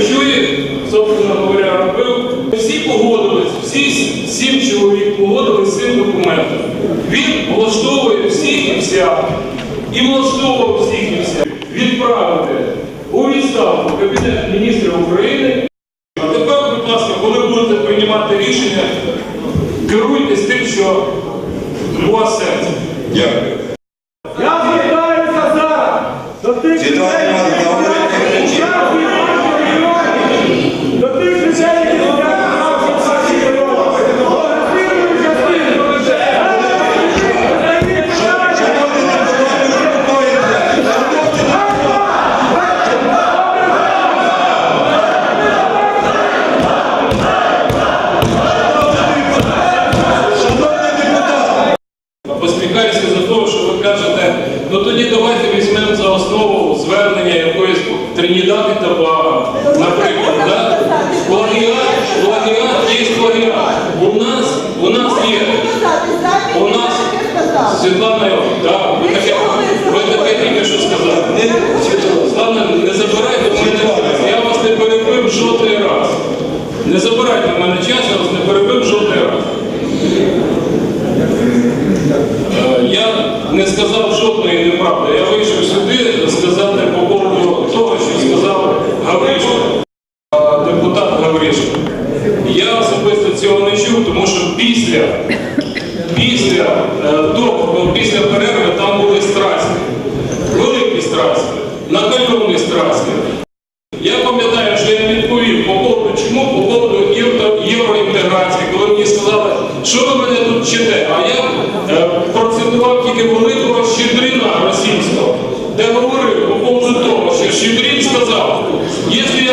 Що я, собственно говоря, робив? Всі погодились, всі сім чоловік погодились з цим документом. Він влаштовує всіх і вся, і влаштовував всіх і вся. Відправити у відставку Кабінет міністрів України. А тепер, будь ласка, коли будете приймати рішення, керуйтесь тим, що у вас серце. Дякую. Я звертаюся зараз до тих людей, які ну тоді давайте візьмемо за основу звернення якоїсь Тринідад і Тобаго, наприклад. Да? Плагіат, плагіат є плагіат. У нас, у нас є. У нас Світлана да, ви таке, ви таке тільки що сказали. Світлана, не забирайте в мене час. Я вас не перебив жодний раз. Не забирайте в мене час, я вас не перебив жодний раз. Я не сказав жодної неправди. Я вийшов сюди сказати по поводу того, що сказав Гавришко, Е, депутат Гавришко. Я особисто цього не чув, тому що після, після, е, до, після перерви там були страсті. Великі страсті, накальонні страсті. Я пам'ятаю, що я відповів по поводу чому, по поводу євроінтеграції, сказали, що ви мене тут чите. а я е, процитував тільки великого Щедрина російського, де говорив по поводу того, що Щедрин сказав, якщо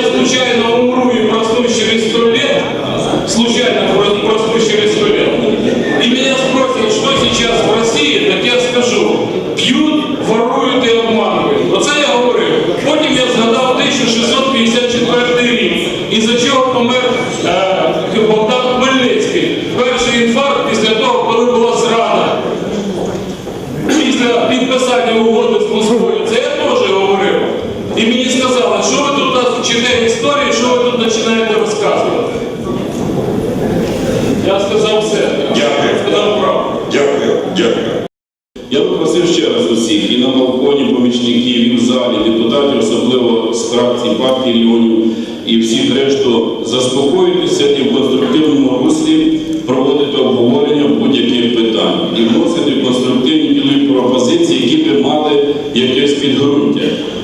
і на помічників, і в залі, депутатів, особливо з фракцій партії регіонів, і всіх решту заспокоїтися і в конструктивному руслі проводити обговорення будь-яких питань і вносити конструктивні ділові пропозиції, які би мали якесь підґрунтя.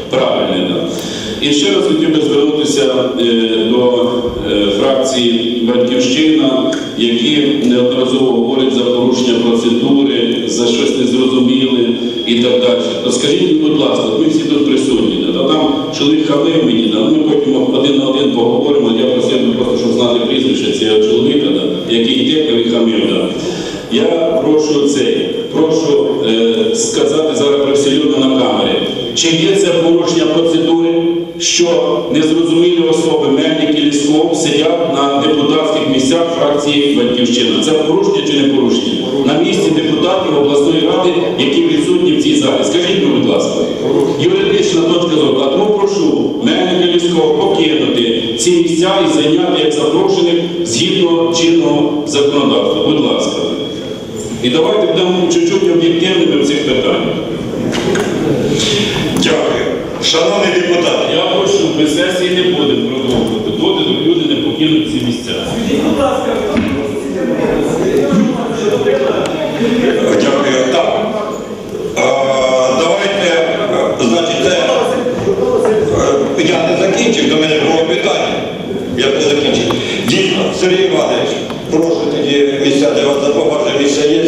Правильне, да. І ще раз хотів би звернутися е, до е, фракції Батьківщина, які неодноразово говорять за порушення процедури, за щось незрозуміле і так далі. То скажіть, будь ласка, ми всі тут присутні, Та там чоловік хамив мені, да, ми потім один на один поговоримо, я просив би просто, щоб знати прізвище цього чоловіка, да, який йде і хамив. Да. Я прошу цей, прошу е, сказати зараз привселюдно на камері, чи є це порушення процедури, що незрозумілі особи Мельник і Лісков сидять на депутатських місцях фракції Батьківщина. Це порушення чи не порушення? На місці депутатів обласної ради, які відсутні в цій залі. Скажіть, мені, будь ласка, юридична точка зору. А тому прошу Мельник і Лісков покинути ці місця і зайняти як запрошених згідно чинного законодавства. Будь ласка. І давайте будемо чуть-чуть об'єктивними в цих питаннях. Дякую. Шановний депутат, Я прошу, без сесії не будемо продовжувати, доти до люди не покинуть ці місця. дякую. Так. А, давайте, е, значить, це, е, я не закінчив, до мене було питання. Я не закінчив. Дійсно, Сергій Іванович, прошу тоді місця, де вас запоможе місця є.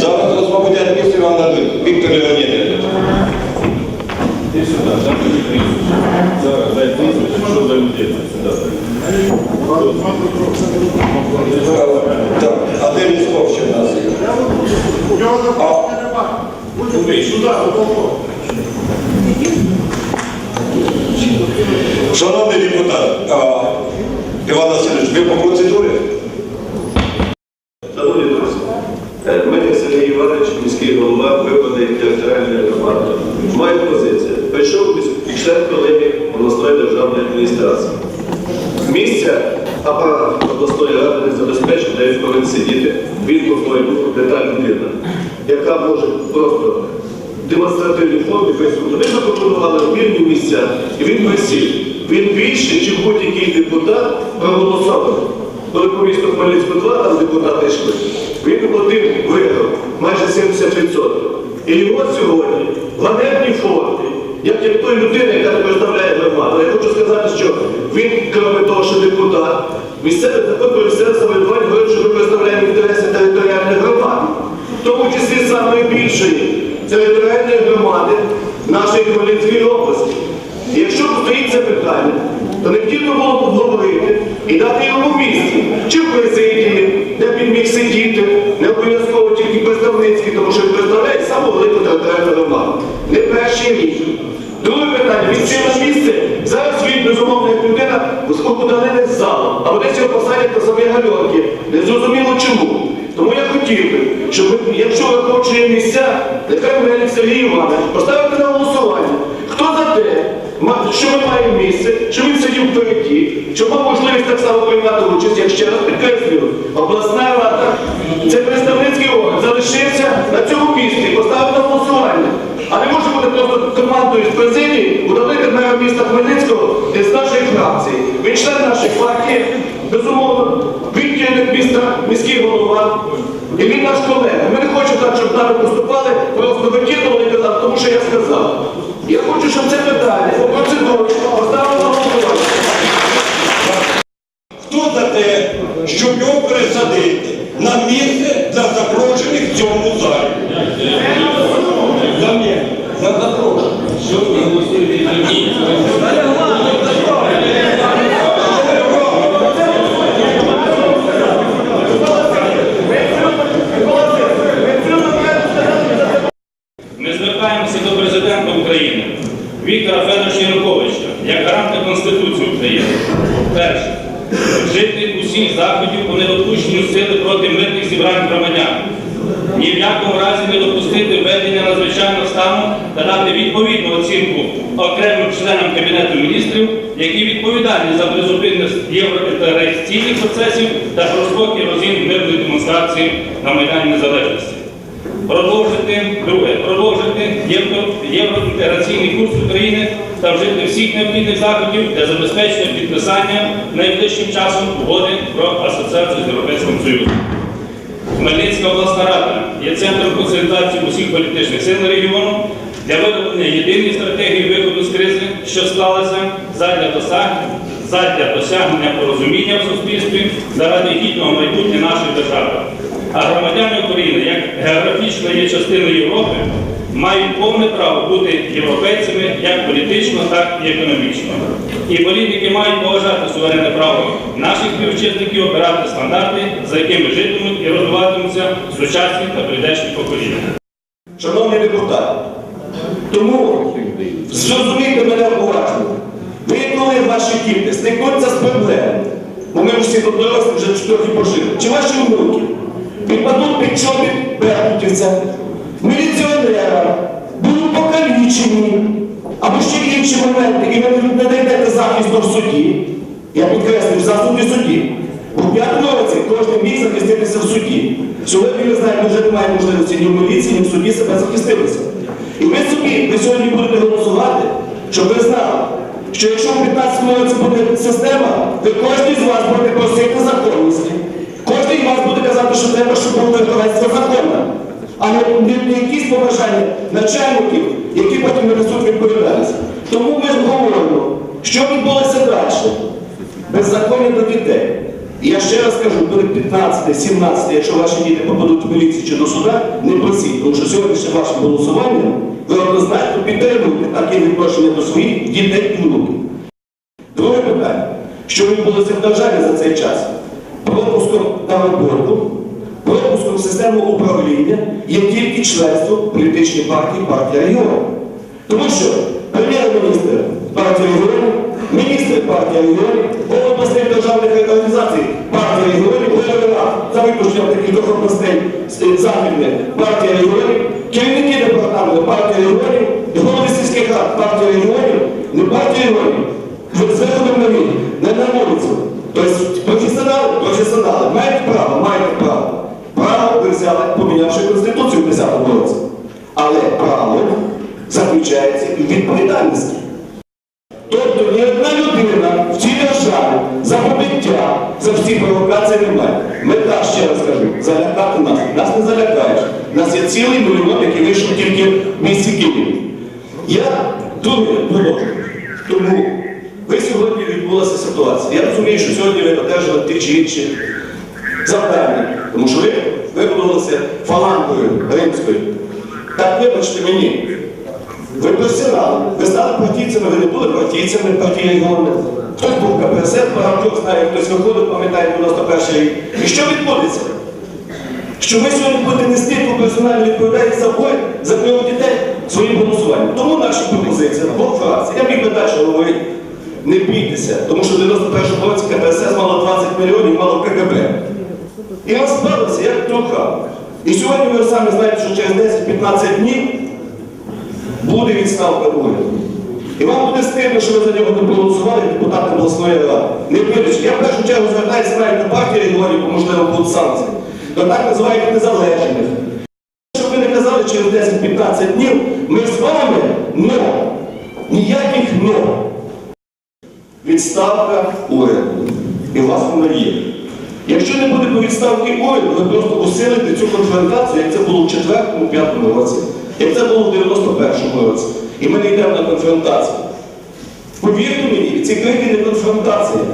Зараз освободять місце вам дадуть. Віктор Леонідович. А де Лісков ще в нас? Шановний депутат, Іван Васильович, ви по процедурі? Шановні друзі, е, мене Сергій Іванович, міський голова, вибраний територіальної громади. Моя позиція. Прийшов міс- член колегії обласної державної адміністрації. Місця апарат обласної ради не забезпечить, де він повинен сидіти. Він, по-моєму, детальна людина, яка може просто демонстративній формі висунути. Ми запропонували вільні місця, і він висів. Він більше, ніж будь-який депутат проголосований. Коли по місту Хмельницьку 2 там депутати йшли, він один виграв майже 70%. І його сьогодні в ганебній формі, як як той людина, яка представляє громаду. Я хочу сказати, що він, крім того, що депутат, місцевий закон про місцеве говорить, що ми представляємо інтереси територіальних громад, в тому числі самої більшої територіальної громади нашої Хмельницької області. І якщо стоїть це питання, то необхідно було б обговорити і дати йому місце, чи в президії, де він міг сидіти, не обов'язково тільки представницький, тому що він представляє саму велику територіальну громаду. Не перший рік. На місце, зараз він, безумовно, як людина, удалили з залу, або десь його посадять на самі гальонки. Не зрозуміло чому. Тому я хотів би, щоб якщо якщо хочете місця, нехай мене Сергій Іванович поставити на голосування. Хто за те, що ми маємо місце, що він сидів впереді, що мав можливість так само приймати участь, як ще раз підкреслюю, обласна рада, це представницький орган, залишився на цьому місці, поставив на голосування. А не може бути просто командою з президії удалити мера міста Хмельницького з нашої фракції. Він член нашої партії, безумовно, він керівник міста, міський голова. І він наш колега. Ми не хочемо так, щоб нами поступали, просто викидували і казали, тому що я сказав. Я хочу, щоб це питання по процедурі поставили на голосування. Хто за те, щоб його пересадити на місце для запрошених в цьому залі? За мене, за запрошених. Ми звертаємося до президента України Віктора Федоровича Януковича як гаранта Конституції України. Перше. Вжити усіх заходів по недопущенню сили проти мирних зібрань громадян. Ні в якому разі не допустити введення надзвичайного стану та дати відповідну оцінку окремим членам Кабінету міністрів, які відповідальні за призупинність євроінтеграційних процесів та жорстокий розгін мирної демонстрації на Майдані Незалежності. Продовжити друге, продовжити євроінтеграційний курс України та вжити всіх необхідних заходів для забезпечення підписання найближчим часом угоди про асоціацію з Європейським Союзом. Хмельницька обласна рада є центром консолідації усіх політичних сил регіону для вироблення єдиної стратегії виходу з кризи, що склалася задля досягнення порозуміння в суспільстві заради гідного майбутнього нашої держави. А громадяни України, як географічно є частиною Європи, мають повне право бути європейцями як політично, так і економічно. І політики мають поважати суверенне право наших співвітчизників обирати стандарти, за якими житимуть і розвиватимуться сучасні та прийдешні покоління. Шановні депутати, тому зрозумійте мене уважно. Ви коли ваші діти стикнуться з проблемами, бо ми всі дорослі вже трохи пожили, чи ваші внуки підпадуть під чобіт беркутівця, міліціонера, будуть покалічені, або ще інші моменти, і ви не знайдете захисту в суді. Я підкреслюю, в засуді суді. В п'ятому році кожен міг захиститися в суді. Сьогодні ви знаєте, вже немає можливості ні в міліції, ні в суді себе захиститися. І ви собі, ви сьогодні будете голосувати, щоб ви знали, що якщо в 15 році буде система, ви кожен з вас буде просити законності. Кожен з вас буде казати, що треба, щоб було верховенство закону, а не якісь побажання начальників, які потім не несуть відповідальність. Тому ми ж говоримо, що відбулося далі беззаконня до дітей. І я ще раз кажу, коли 15, 17, якщо ваші діти попадуть в міліцію чи до суда, не просіть, тому що сьогоднішнє ваше голосування ви однозначно підтримуєте таке відношення до своїх дітей і внуків. Друге питання. Що відбулося в державі за цей час? Пропуском на роботу, систему управління є тільки членство в політичній партії партія регіону. Тому що прем'єр-міністр партії регіонів, міністр партії регіонів, голова обласних державних організацій партії регіонів, голова за виключенням таких областей е, західних партії регіонів, керівники департаменту партії регіонів, голови сільських рад партії регіонів, не партії регіонів. Виходом на війну, не на вулицю. Тобто професіонали, мають право. Право помінявши Конституцію в 10-му році. Але право заключається і в відповідальності. Тобто ні одна людина в цій державі за побиття, за всі провокації немає. Мета, ще раз кажу, залякати нас. Нас не залякаєш. Нас є цілий мільйон, який вийшов тільки в місті Києві. Я друге продовжую. Тому ви сьогодні відбулася ситуація. Я розумію, що сьогодні ви одержали ті чи інші завдання, вибудувалися фалангою римською. Так вибачте мені, ви професіонали, ви стали партійцями, ви не були партійцями партії регіону. Хтось був КПСС, багато знає, хтось виходив, пам'ятає 91 рік. І що відбудеться? Що ви сьогодні будете нести ту персональну відповідальність за бой, за пріоритет своїм голосуванням. Тому наша пропозиція двох фракцій. Я міг би далі говорити, не бійтеся, тому що в 91 році КПСС мало 20 мільйонів, мало КГБ. І розпалися, як труха. І сьогодні ви самі знаєте, що через 10-15 днів буде відставка уряду. І вам буде стидно, що ви за нього не проголосували депутати обласної ради. Не вирішить. Я в першу чергу звертаюся навіть до партії регіонів, бо можливо будуть санкції, до так називають незалежних. Щоб ви не казали через 10-15 днів, ми з вами но. Ніяких но. Відставка уряду. І у вас вона є. Якщо не буде по відставки уряду, ви просто усилите цю конфронтацію, як це було в 4-5 році, як це було в 91-му році. І ми не йдемо на конфронтацію. Повірте мені, ці крики не конфронтація.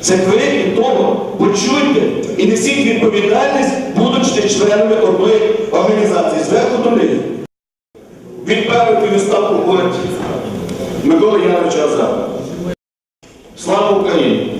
Це крики того, почуйте і несіть відповідальність, будучи членами одної організації, зверху до них. Відправити відставку уряд Микола Яновича Азара. Слава Україні!